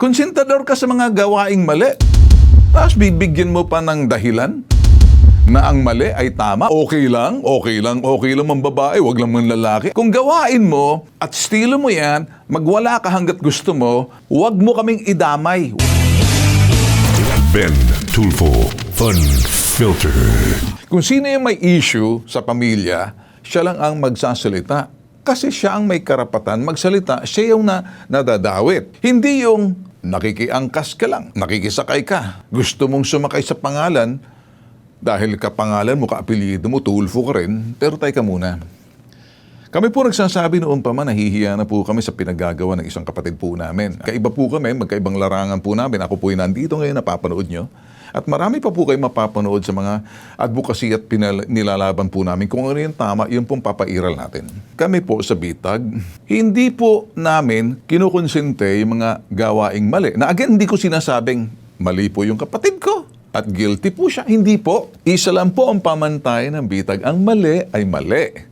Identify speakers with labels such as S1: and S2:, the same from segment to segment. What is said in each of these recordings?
S1: Konsentador ka sa mga gawaing mali. Tapos bibigyan mo pa ng dahilan na ang mali ay tama. Okay lang, okay lang, okay lang mang babae, wag lang mang lalaki. Kung gawain mo at estilo mo yan, magwala ka hanggat gusto mo, wag mo kaming idamay.
S2: Ben Tulfo Fun Filter.
S1: Kung sino yung may issue sa pamilya, siya lang ang magsasalita. Kasi siya ang may karapatan magsalita, siya yung na nadadawit. Hindi yung nakikiangkas ka lang, nakikisakay ka. Gusto mong sumakay sa pangalan, dahil kapangalan mo, kaapelido mo, tulfo ka rin, pero tay ka muna. Kami po nagsasabi noon pa man, nahihiya na po kami sa pinagagawa ng isang kapatid po namin. Kaiba po kami, magkaibang larangan po namin. Ako po ay nandito ngayon, napapanood nyo. At marami pa po kayo mapapanood sa mga advocacy at pinal- nilalaban po namin. Kung ano yung tama, yun pong papairal natin. Kami po sa Bitag, hindi po namin kinukonsente yung mga gawaing mali. Na again, hindi ko sinasabing mali po yung kapatid ko at guilty po siya. Hindi po. Isa lang po ang pamantay ng Bitag. Ang mali ay mali.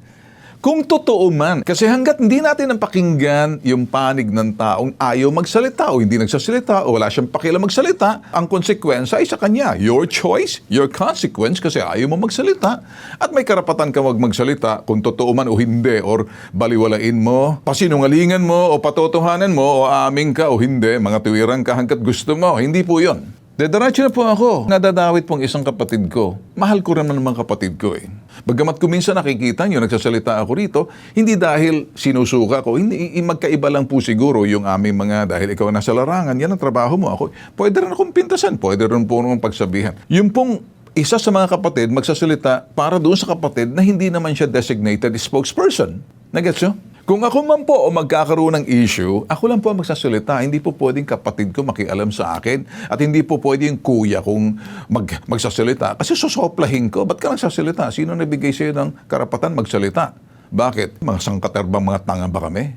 S1: Kung totoo man, kasi hanggat hindi natin napakinggan yung panig ng taong ayaw magsalita o hindi nagsasalita o wala siyang pakialam magsalita, ang konsekwensya ay sa kanya. Your choice, your consequence kasi ayaw mo magsalita. At may karapatan ka wag magsalita kung totoo man o hindi or baliwalain mo, pasinungalingan mo o patotohanan mo o aming ka o hindi, mga tuwiran ka hanggat gusto mo. Hindi po yon. Dediretso na po ako. Nadadawit pong isang kapatid ko. Mahal ko rin naman kapatid ko eh. Bagamat ko minsan nakikita nyo, nagsasalita ako rito, hindi dahil sinusuka ko, hindi, magkaiba lang po siguro yung aming mga, dahil ikaw nasa larangan, yan ang trabaho mo. Ako, pwede rin akong pintasan, pwede rin po nung pagsabihan. Yung pong isa sa mga kapatid magsasalita para doon sa kapatid na hindi naman siya designated spokesperson. Nagets nyo? Kung ako man po o magkakaroon ng issue, ako lang po ang magsasalita. Hindi po pwedeng kapatid ko makialam sa akin at hindi po pwedeng kuya kung mag, magsasalita. Kasi sosoplahin ko. Ba't ka nagsasalita? Sino nabigay sa'yo ng karapatan magsalita? Bakit? Mga sangkaterbang mga tanga ba kami?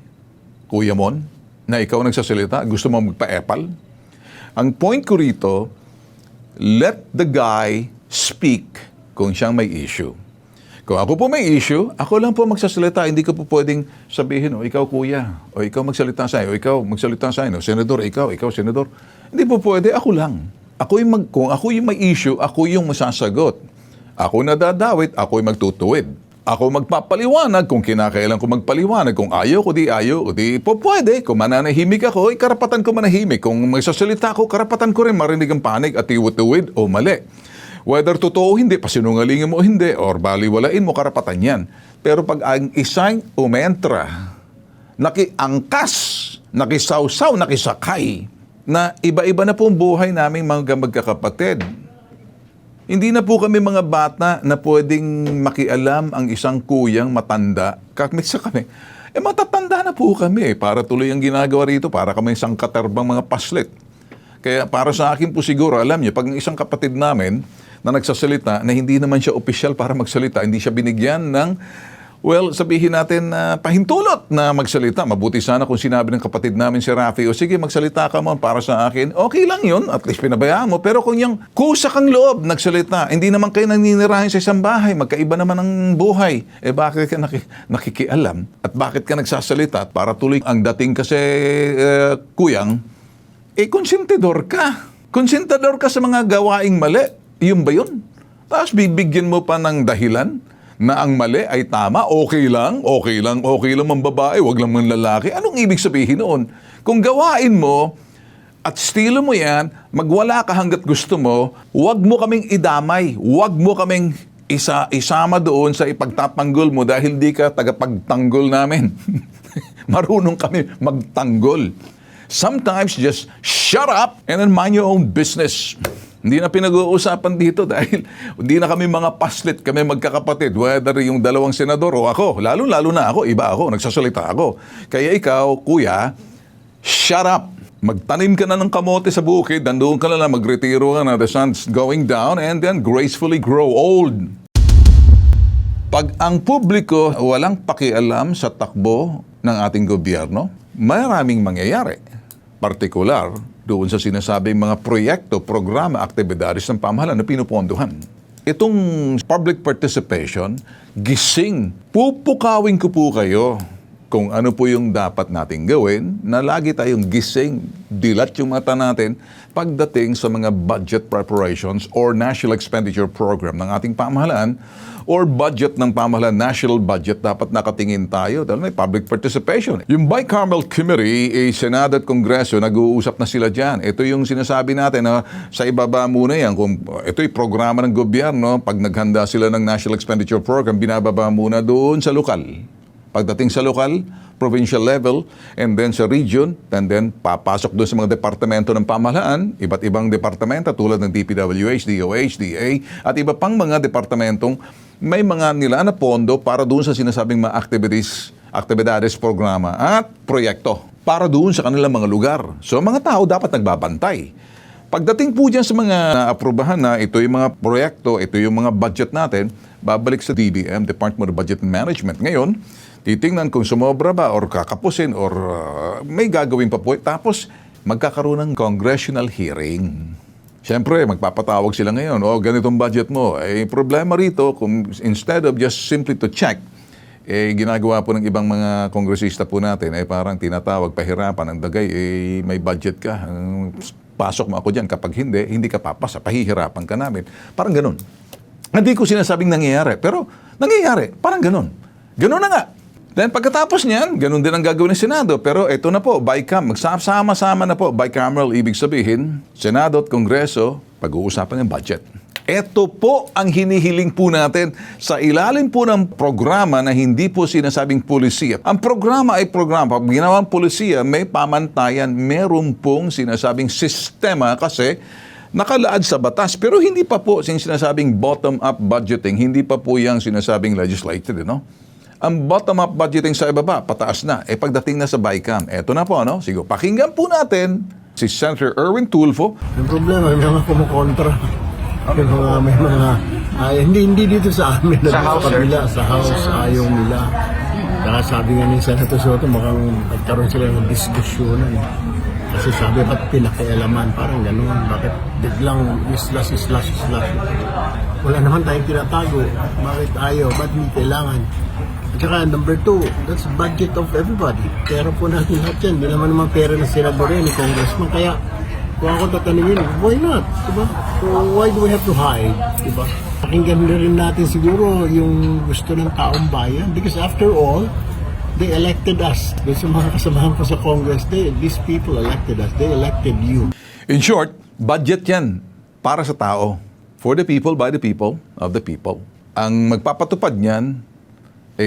S1: Kuya Mon? Na ikaw nagsasalita? Gusto mo magpa-epal? Ang point ko rito, let the guy speak kung siyang may issue. Kung ako po may issue, ako lang po magsasalita. Hindi ko po pwedeng sabihin, o ikaw kuya, o ikaw magsalita sa o ikaw magsalita sa o senador, ikaw, ikaw senador. Hindi po pwede, ako lang. Ako yung mag, kung ako yung may issue, ako yung masasagot. Ako nadadawit, ako yung magtutuwid. Ako magpapaliwanag kung kinakailan ko magpaliwanag. Kung ayaw ko, di ayaw ko, di po pwede. Kung mananahimik ako, ay karapatan ko manahimik. Kung magsasalita ako, karapatan ko rin marinig ang panig at iwatuwid o mali. Whether totoo o hindi, pasinungalingin mo o hindi, or baliwalain mo, karapatan yan. Pero pag ang isang umentra, nakiangkas, nakisawsaw, nakisakay, na iba-iba na po ang buhay naming mga magkakapatid. Hindi na po kami mga bata na pwedeng makialam ang isang kuyang matanda. Kamit sa kami. Eh matatanda na po kami para tuloy ang ginagawa rito, para kami isang katerbang mga paslit. Kaya para sa akin po siguro, alam niyo, pag ang isang kapatid namin na nagsasalita na hindi naman siya opisyal para magsalita, hindi siya binigyan ng Well, sabihin natin na pahintulot na magsalita. Mabuti sana kung sinabi ng kapatid namin si Rafi, o sige, magsalita ka mo para sa akin. Okay lang yun, at least pinabayaan mo. Pero kung yung kusa kang loob, nagsalita, hindi naman kayo naninirahin sa isang bahay, magkaiba naman ang buhay. Eh bakit ka naki, nakikialam? At bakit ka nagsasalita? At para tuloy ang dating kasi, eh, kuyang, eh konsentidor ka. Konsentidor ka sa mga gawaing mali. Yun ba yun? Tapos bibigyan mo pa ng dahilan na ang mali ay tama, okay lang, okay lang, okay lang mang babae, wag lang mang lalaki. Anong ibig sabihin noon? Kung gawain mo at estilo mo yan, magwala ka hanggat gusto mo, wag mo kaming idamay, wag mo kaming isa isama doon sa ipagtatanggol mo dahil di ka tagapagtanggol namin. Marunong kami magtanggol. Sometimes just shut up and then mind your own business. Hindi na pinag-uusapan dito dahil hindi na kami mga paslit, kami magkakapatid. Whether yung dalawang senador o ako, lalo-lalo na ako, iba ako, nagsasalita ako. Kaya ikaw, kuya, shut up. Magtanim ka na ng kamote sa bukid, nandoon ka na lang, magretiro ka na, the sun's going down, and then gracefully grow old. Pag ang publiko walang pakialam sa takbo ng ating gobyerno, maraming mangyayari. Partikular doon sa sinasabing mga proyekto, programa, aktibidades ng pamahalaan na pinupondohan. Itong public participation, gising. Pupukawin ko po kayo kung ano po yung dapat nating gawin na lagi tayong gising dilat yung mata natin pagdating sa mga budget preparations or national expenditure program ng ating pamahalaan or budget ng pamahalaan, national budget, dapat nakatingin tayo dahil may public participation. Yung bicameral committee, eh, Senado at Kongreso, nag-uusap na sila dyan. Ito yung sinasabi natin na sa ibaba muna yan. Kung, ito yung programa ng gobyerno. Pag naghanda sila ng national expenditure program, binababa muna doon sa lokal. Pagdating sa lokal, provincial level, and then sa region, and then papasok doon sa mga departamento ng pamahalaan, iba't ibang departamento tulad ng DPWH, DOH, DA, at iba pang mga departamentong may mga nila na pondo para doon sa sinasabing mga activities, actividades, programa at proyekto para doon sa kanilang mga lugar. So mga tao dapat nagbabantay. Pagdating po dyan sa mga naaprubahan na ito yung mga proyekto, ito yung mga budget natin, babalik sa DBM, Department of Budget and Management. Ngayon, titingnan kung sumobra ba or kakapusin or uh, may gagawin pa po. Tapos, magkakaroon ng congressional hearing. Siyempre, magpapatawag sila ngayon, oh, ganitong budget mo. Eh, problema rito, kung instead of just simply to check, eh, ginagawa po ng ibang mga kongresista po natin, eh, parang tinatawag, pahirapan ng dagay, eh, may budget ka. Ang Pasok mo ako dyan. Kapag hindi, hindi ka papasa. Pahihirapan ka namin. Parang ganun. Hindi ko sinasabing nangyayari, pero nangyayari. Parang ganun. Ganun na nga. Then pagkatapos niyan, ganun din ang gagawin ng Senado. Pero ito na po, BICAM, magsama-sama na po. Bicameral, ibig sabihin, Senado at Kongreso, pag-uusapan ng budget. Ito po ang hinihiling po natin sa ilalim po ng programa na hindi po sinasabing polisiya. Ang programa ay programa. Pag ginawang polisiya, may pamantayan, meron pong sinasabing sistema kasi nakalaad sa batas. Pero hindi pa po yung sinasabing bottom-up budgeting, hindi pa po yung sinasabing legislated, no? Ang bottom-up budgeting sa ibaba, pataas na. Eh pagdating na sa BICAM, eto na po, no? Sige, pakinggan po natin si Senator Erwin Tulfo,
S3: Yung problema, may mga kumukontra. Yung mga, may mga, ay, hindi, hindi dito sa amin, sa, sa kabila, sa house, ayaw nila. Kaya sabi nga ni Senator Soto, mukhang nagkaroon sila ng diskusyonan. Kasi sabi, ba't pinakialaman? Parang ganun. Bakit biglang islas, islas, islas? Wala naman tayong tinatago. Bakit ayaw? Ba't hindi kailangan? At saka number two, that's budget of everybody. Pera po natin lahat yan. Hindi naman naman pera ng senador yan, ni congressman. Kaya kung ako tatanungin, why not? Diba? So, why do we have to hide? Diba? Pakinggan na rin natin siguro yung gusto ng taong bayan. Because after all, they elected us. Doon sa mga kasamahan ko sa Congress, they, these people elected us. They elected you.
S1: In short, budget yan para sa tao. For the people, by the people, of the people. Ang magpapatupad niyan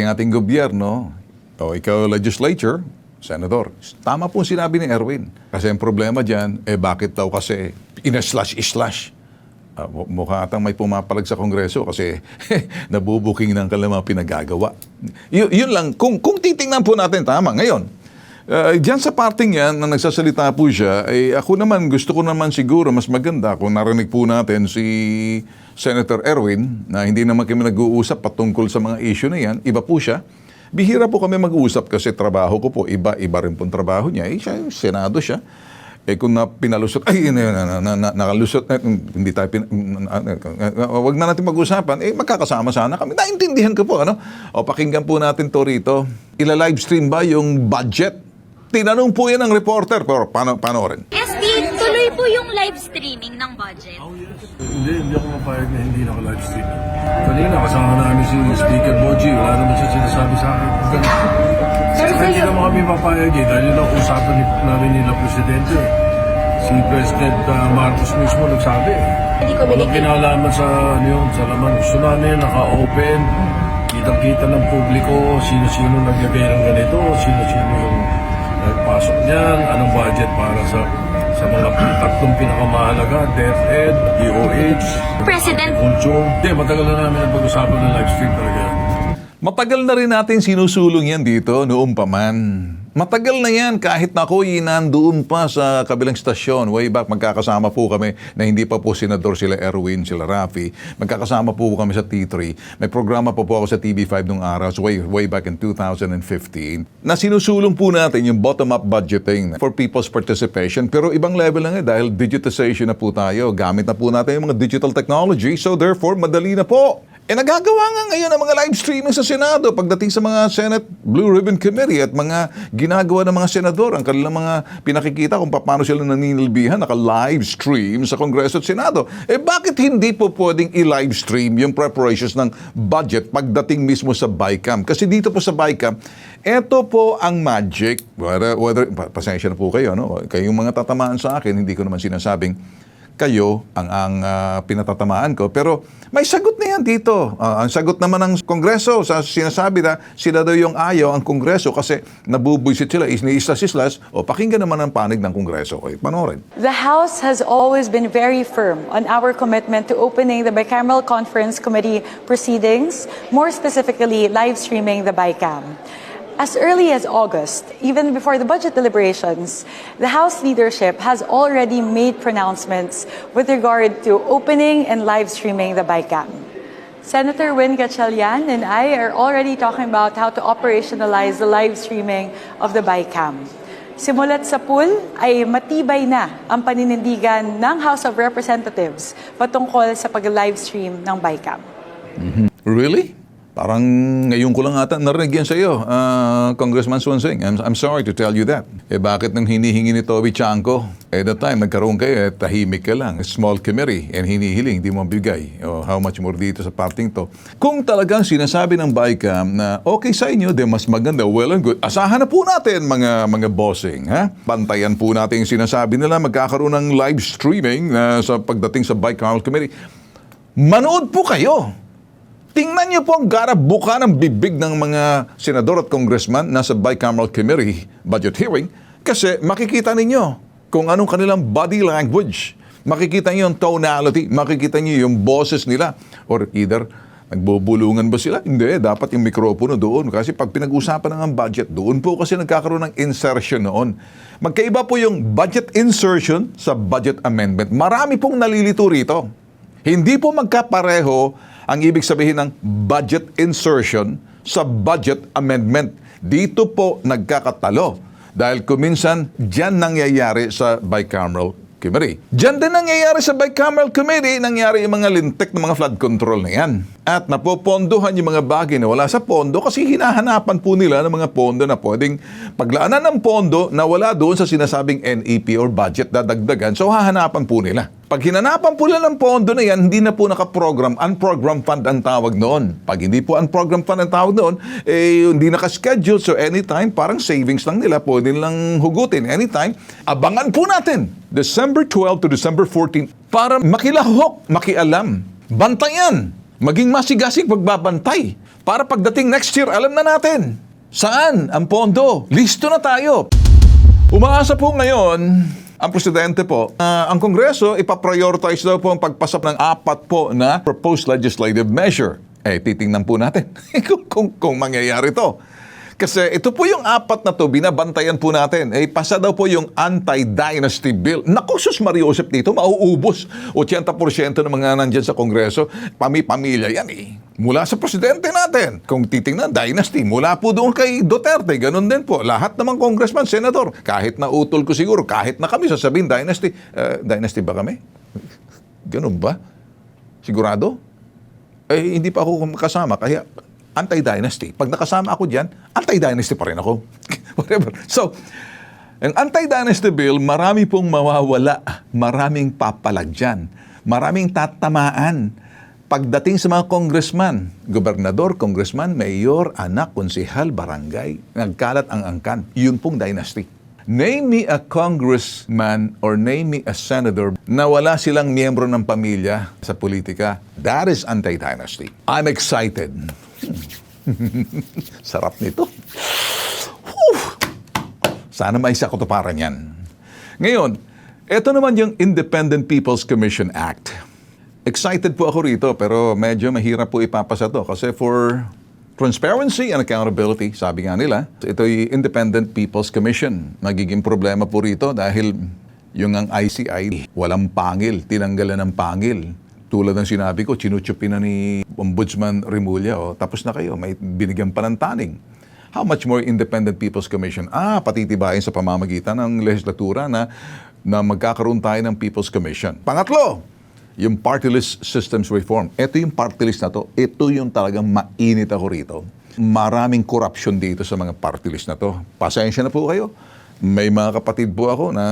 S1: ang ating gobyerno, o ikaw legislature, senador. Tama po sinabi ni Erwin. Kasi ang problema dyan, eh bakit daw kasi inaslash-islash? Uh, mukha atang may pumapalag sa Kongreso kasi nabubuking ng kanilang pinagagawa. Y- yun lang, kung, kung titingnan po natin, tama, ngayon, Uh, diyan sa parting yan, na nagsasalita po siya, eh, ako naman, gusto ko naman siguro mas maganda kung narinig po natin si Senator Erwin na hindi naman kami nag-uusap patungkol sa mga issue na yan. Iba po siya. Bihira po kami mag-uusap kasi trabaho ko po, iba, iba rin pong trabaho niya. Eh, siya, Senado siya. Eh kung na pinalusot, ay, na, na, na, na, nakalusot, eh, hindi tayo, pin, uh, wag na natin mag-usapan, eh magkakasama sana kami. Naintindihan ko po, ano? O pakinggan po natin to rito. Ila-livestream ba yung budget? Tinanong po yan ng reporter, pero paano, paano rin?
S4: SD, tuloy po yung live streaming ng budget.
S5: Hindi, hindi ako mapayag na hindi naka-live stream. Kanina, kasama namin si Speaker Boji. Wala naman siya sinasabi sa akin. Saka hindi naman kami mapayag eh. Dahil yun ang usapan ni, namin nila Presidente. Si President uh, Marcos mismo nagsabi eh.
S4: Hindi ko
S5: Walang kinalaman sa, ano yun, sa laman. Gusto namin naka-open. Kitang-kita ng publiko. Sino-sino naglagay ng ganito. Sino-sino yung nagpasok niyan. Anong budget para sa sa mga tatlong pinakamahalaga, DepEd, DOH,
S4: President,
S5: Culture. Hindi, matagal na namin ang pag-usapan ng live stream talaga.
S1: Matagal na rin natin sinusulong yan dito noong pa man. Matagal na yan kahit na ako'y nandoon pa sa kabilang stasyon. Way back, magkakasama po kami na hindi pa po senador sila Erwin, sila Rafi. Magkakasama po kami sa T3. May programa po po ako sa TV5 nung araw, so way, way back in 2015, na sinusulong po natin yung bottom-up budgeting for people's participation. Pero ibang level na nga dahil digitization na po tayo. Gamit na po natin yung mga digital technology, so therefore, madali na po. Eh nagagawa nga ngayon ang mga live streaming sa Senado pagdating sa mga Senate Blue Ribbon Committee at mga ginagawa ng mga senador, ang kanilang mga pinakikita kung paano sila naninilbihan, naka-live stream sa Kongreso at Senado. Eh bakit hindi po pwedeng i-live stream yung preparations ng budget pagdating mismo sa BICAM? Kasi dito po sa BICAM, eto po ang magic. Whether, whether, pa- pasensya na po kayo, no? Kayong mga tatamaan sa akin, hindi ko naman sinasabing kayo ang ang ah, pinatatamaan ko. Pero may sagot na yan dito. Ah, ang sagot naman ng Kongreso sa sinasabi na sila daw yung ayaw ang Kongreso kasi nabubuisit sila, isla-islas, o pakinggan naman ang panig ng Kongreso. Okay, panoorin.
S6: The House has always been very firm on our commitment to opening the Bicameral Conference Committee proceedings, more specifically, live streaming the BICAM. As early as August, even before the budget deliberations, the House leadership has already made pronouncements with regard to opening and live streaming the BICAM. Senator Win Gatchalian and I are already talking about how to operationalize the live streaming of the BICAM. Simulat sa pool ay matibay na ang paninindigan ng House of Representatives patungkol sa pag-live stream ng BICAM.
S1: Really? Parang ngayon ko lang ata narinig yan sa iyo, ah, Congressman Swansing. I'm, I'm sorry to tell you that. Eh bakit nang hinihingi ni Toby Chanko, at that time nagkaroon kayo, eh, tahimik ka lang, small committee, and hinihiling, di mo bigay. Oh, how much more dito sa parting to. Kung talagang sinasabi ng BICAM na okay sa inyo, de mas maganda, well and good, asahan na po natin mga mga bossing. Ha? Bantayan po natin yung sinasabi nila, magkakaroon ng live streaming na sa pagdating sa BICAM Committee. Manood po kayo. Tingnan niyo po ang garab buka ng bibig ng mga senador at congressman nasa bicameral committee budget hearing kasi makikita ninyo kung anong kanilang body language. Makikita niyo yung tonality, makikita niyo yung boses nila or either nagbubulungan ba sila? Hindi, dapat yung mikropono doon kasi pag pinag-usapan ng budget, doon po kasi nagkakaroon ng insertion noon. Magkaiba po yung budget insertion sa budget amendment. Marami pong nalilito rito. Hindi po magkapareho ang ibig sabihin ng budget insertion sa budget amendment. Dito po nagkakatalo dahil kuminsan dyan nangyayari sa bicameral committee. Diyan din nangyayari sa bicameral committee, nangyari yung mga lintik ng mga flood control na yan. At napopondohan yung mga bagay na wala sa pondo kasi hinahanapan po nila ng mga pondo na pwedeng paglaanan ng pondo na wala doon sa sinasabing NEP or budget dadagdagan. So hahanapan po nila. Pag hinanapan po nila ng pondo na yan, hindi na po nakaprogram, unprogram fund ang tawag noon. Pag hindi po unprogram fund ang tawag noon, eh hindi nakaschedule. So anytime, parang savings lang nila, pwede nilang hugutin. Anytime, abangan po natin December 12 to December 14 para makilahok, makialam, bantayan, maging masigasig pagbabantay. Para pagdating next year, alam na natin saan ang pondo. Listo na tayo. Umaasa po ngayon ang presidente po, na ang Kongreso ipaprioritize daw po ang pagpasap ng apat po na proposed legislative measure. Eh, titingnan po natin kung, kung, kung mangyayari to. Kasi ito po yung apat na to, binabantayan po natin. Eh, pasa daw po yung anti-dynasty bill. Naku, sus Mariosep dito, mauubos. 80% ng mga nandyan sa Kongreso, pami-pamilya yan eh. Mula sa presidente natin. Kung titingnan, dynasty. Mula po doon kay Duterte, ganun din po. Lahat naman congressman, senador, kahit na utol ko siguro, kahit na kami sasabihin dynasty. Eh, dynasty ba kami? Ganun ba? Sigurado? eh hindi pa ako kasama kaya anti-dynasty. Pag nakasama ako diyan, anti-dynasty pa rin ako. Whatever. So, ang anti-dynasty bill, marami pong mawawala. Maraming papalag dyan. Maraming tatamaan. Pagdating sa mga congressman, gobernador, congressman, mayor, anak, konsihal, barangay, nagkalat ang angkan. Yun pong dynasty. Name me a congressman or name me a senator na wala silang miyembro ng pamilya sa politika. That is anti-dynasty. I'm excited. Sarap nito. Whew! Sana may isa kutuparan yan. Ngayon, ito naman yung Independent People's Commission Act. Excited po ako rito pero medyo mahirap po ipapasa to kasi for transparency and accountability, sabi nga nila, ito yung Independent People's Commission. Nagiging problema po rito dahil yung ang ICI, walang pangil, tinanggalan ng pangil. Tulad ng sinabi ko, chinuchupi na ni Ombudsman Remulla, oh, tapos na kayo, may binigyan pa ng taning. How much more Independent People's Commission? Ah, patitibayin sa pamamagitan ng legislatura na, na magkakaroon tayo ng People's Commission. Pangatlo, yung party list systems reform. Ito yung party list na to. Ito yung talagang mainit ako rito. Maraming corruption dito sa mga party list na to. Pasensya na po kayo. May mga kapatid po ako na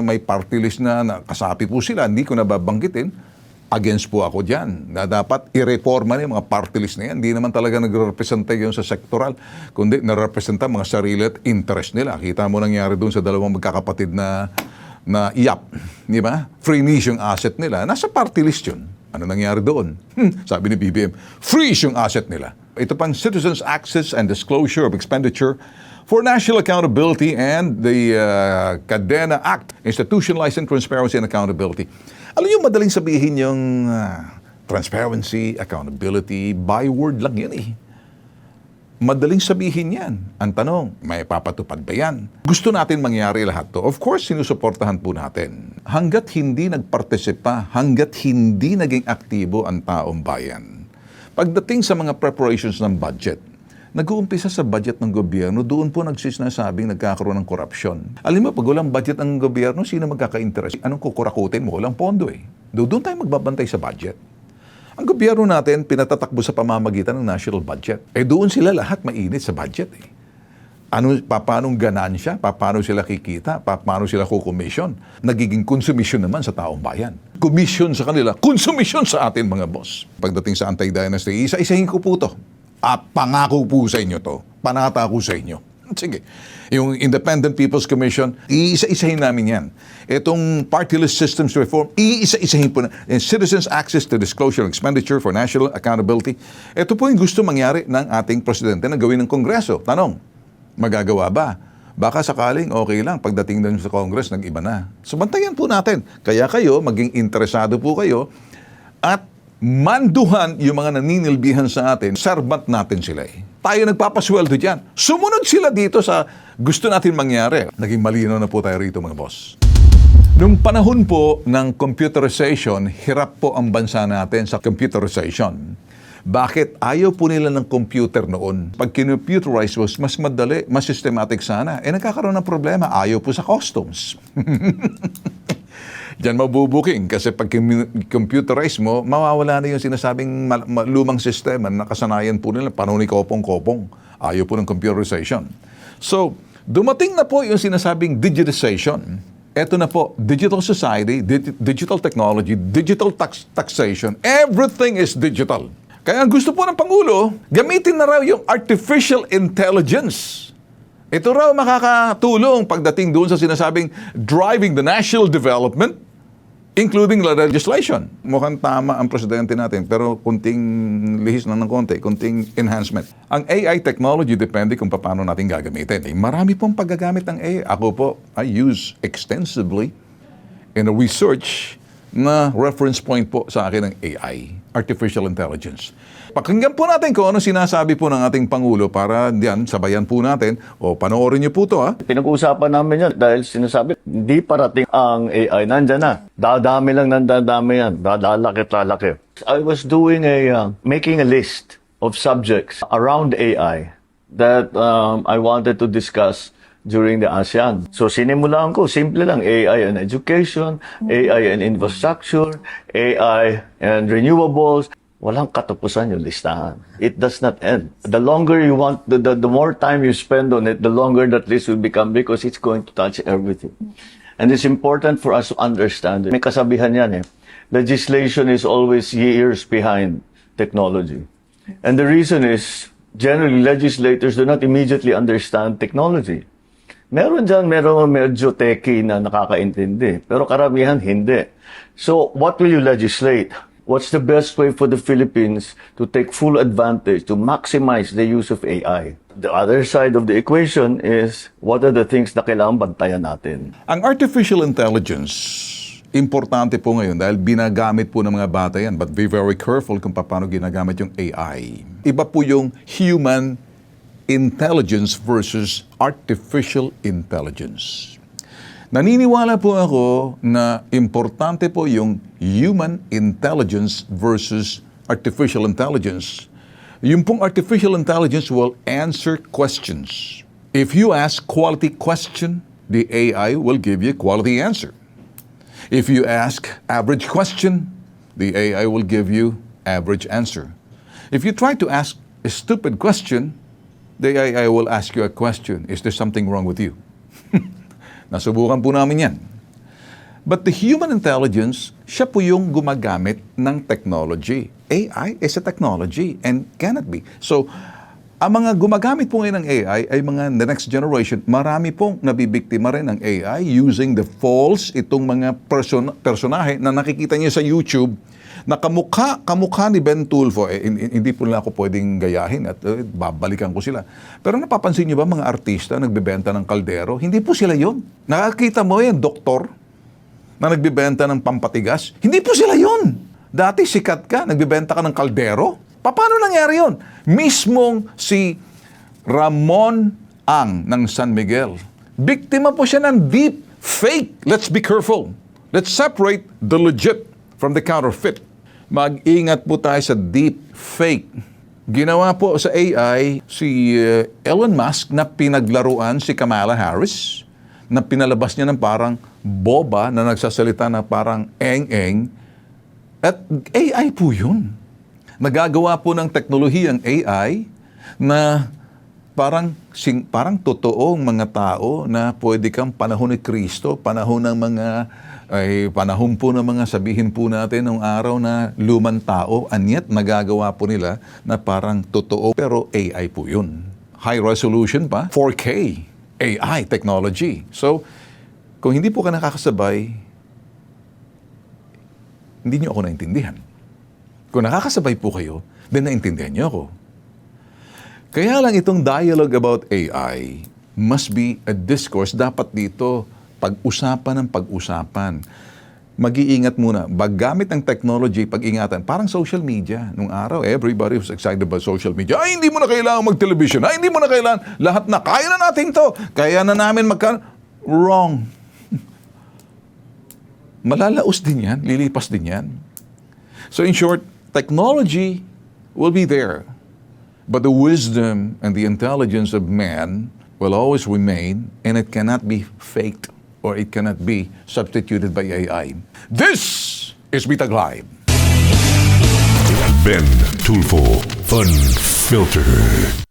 S1: may party list na, na kasapi po sila. Hindi ko nababanggitin. Against po ako dyan. Na dapat i-reforma na mga party list na yan. Hindi naman talaga nagre-representa yun sa sectoral. Kundi nare-representa mga sarili at interest nila. Kita mo nangyari doon sa dalawang magkakapatid na na IAP, di ba? Free yung asset nila. Nasa party list yun. Ano nangyari doon? Hmm, sabi ni BBM, freeze yung asset nila. Ito pang Citizens Access and Disclosure of Expenditure for National Accountability and the uh, Cadena Act, Institutionalizing Transparency and Accountability. Alam niyo, madaling sabihin yung uh, transparency, accountability, byword lang yun eh. Madaling sabihin yan. Ang tanong, may papatupad ba yan? Gusto natin mangyari lahat to. Of course, sinusuportahan po natin. Hanggat hindi nagpartisipa, hanggat hindi naging aktibo ang taong bayan. Pagdating sa mga preparations ng budget, nag-uumpisa sa budget ng gobyerno, doon po nagsisinasabing nagkakaroon ng korupsyon. Alam mo, pag walang budget ng gobyerno, sino magkaka-interest? Anong kukurakutin mo? Walang pondo eh. Do- Doon tayo magbabantay sa budget. Ang gobyerno natin pinatatakbo sa pamamagitan ng national budget. Eh doon sila lahat mainit sa budget eh. Ano, papanong ganansya, paano sila kikita, paano sila kukomisyon. Nagiging konsumisyon naman sa taong bayan. Commission sa kanila, konsumisyon sa atin mga boss. Pagdating sa anti-dynasty, isa-isahin ko po to. At pangako po sa inyo to. Panata ko sa inyo. Sige. Yung Independent People's Commission, iisa-isahin namin yan. Itong Party List Systems Reform, iisa-isahin po na. And Citizens Access to Disclosure and Expenditure for National Accountability. Ito po yung gusto mangyari ng ating presidente na gawin ng Kongreso. Tanong, magagawa ba? Baka sakaling okay lang pagdating doon sa Congress, nag-iba na. So bantayan po natin. Kaya kayo, maging interesado po kayo at manduhan yung mga naninilbihan sa atin, servant natin sila eh. Tayo nagpapasweldo dyan. Sumunod sila dito sa gusto natin mangyari. Naging malinaw na po tayo rito mga boss. Nung panahon po ng computerization, hirap po ang bansa natin sa computerization. Bakit? Ayaw po nila ng computer noon. Pag kinuputerize was mas madali, mas systematic sana. Eh nagkakaroon ng problema, ayaw po sa customs. Diyan mabubuking kasi pag computerize mo, mawawala na yung sinasabing lumang sistema na nakasanayan po nila, panahon ni Kopong-Kopong. Ayaw po ng computerization. So, dumating na po yung sinasabing digitization. Ito na po, digital society, di- digital technology, digital tax- taxation, everything is digital. Kaya ang gusto po ng Pangulo, gamitin na raw yung artificial intelligence. Ito raw makakatulong pagdating doon sa sinasabing driving the national development, including legislation. Mukhang tama ang presidente natin, pero kunting lihis lang ng konti, kunting enhancement. Ang AI technology depende kung paano natin gagamitin. Eh, marami pong paggagamit ng AI. Ako po, I use extensively in a research na reference point po sa akin ng AI, Artificial Intelligence. Pakinggan po natin kung ano sinasabi po ng ating Pangulo para diyan, sabayan po natin. O panoorin niyo po to ha.
S7: Pinag-uusapan namin yan dahil sinasabi, hindi parating ang AI. Nandyan na. Dadami lang ng dadami yan. Dadalaki, lalaki. I was doing a, uh, making a list of subjects around AI that um, I wanted to discuss during the ASEAN. So sinimulan ko, simple lang, AI and education, AI and infrastructure, AI and renewables. Walang katapusan yung listahan. It does not end. The longer you want, the, the, the more time you spend on it, the longer that list will become because it's going to touch everything. And it's important for us to understand it. May kasabihan yan eh. Legislation is always years behind technology. And the reason is, generally, legislators do not immediately understand technology. Meron dyan, meron medyo techie na nakakaintindi. Pero karamihan, hindi. So, what will you legislate? What's the best way for the Philippines to take full advantage, to maximize the use of AI? The other side of the equation is, what are the things na kailangan bantayan natin?
S1: Ang artificial intelligence, importante po ngayon dahil binagamit po ng mga bata yan. But be very careful kung paano ginagamit yung AI. Iba po yung human intelligence versus artificial intelligence. Naniniwala po ako na importante po yung human intelligence versus artificial intelligence. Yung pong artificial intelligence will answer questions. If you ask quality question, the AI will give you quality answer. If you ask average question, the AI will give you average answer. If you try to ask a stupid question, the AI will ask you a question. Is there something wrong with you? Nasubukan po namin yan. But the human intelligence, siya po yung gumagamit ng technology. AI is a technology and cannot be. So, ang mga gumagamit po ngayon ng AI ay mga the next generation, marami pong nabibiktima rin ng AI using the false itong mga person, personahe na nakikita niyo sa YouTube na kamukha, kamukha ni Ben Tulfo. Eh, hin- hindi po nila ako pwedeng gayahin at eh, babalikan ko sila. Pero napapansin niyo ba mga artista nagbebenta ng kaldero? Hindi po sila yon. Nakakita mo yan, doktor, na nagbibenta ng pampatigas, hindi po sila yun. Dati sikat ka, nagbibenta ka ng kaldero. Pa- Paano nangyari yun? Mismong si Ramon Ang ng San Miguel. Biktima po siya ng deep fake. Let's be careful. Let's separate the legit from the counterfeit. Mag-ingat po tayo sa deep fake. Ginawa po sa AI si uh, Elon Musk na pinaglaruan si Kamala Harris na pinalabas niya ng parang boba na nagsasalita na parang eng-eng. At AI po yun. Nagagawa po ng teknolohiyang AI na parang sing, parang totoong mga tao na pwede kang panahon ni Kristo, panahon ng mga ay panahon po ng mga sabihin po natin nung araw na lumang tao, and yet nagagawa po nila na parang totoo pero AI po yun. High resolution pa, 4K, AI technology. So, kung hindi po ka nakakasabay, hindi nyo ako naintindihan. Kung nakakasabay po kayo, then naintindihan nyo ako. Kaya lang itong dialogue about AI must be a discourse. Dapat dito pag-usapan ng pag-usapan. Mag-iingat muna. Baggamit ng technology, pag-ingatan. Parang social media. Nung araw, everybody was excited about social media. Ay, hindi mo na kailangan mag-television. Ay, hindi mo na kailangan. Lahat na. Kaya na natin to. Kaya na namin magka... Wrong. Malalaos din yan. Lilipas din yan. So in short, technology will be there. But the wisdom and the intelligence of man will always remain and it cannot be faked or it cannot be substituted by AI. This is Bitag Live.
S2: Ben Tulfo Fun Filter.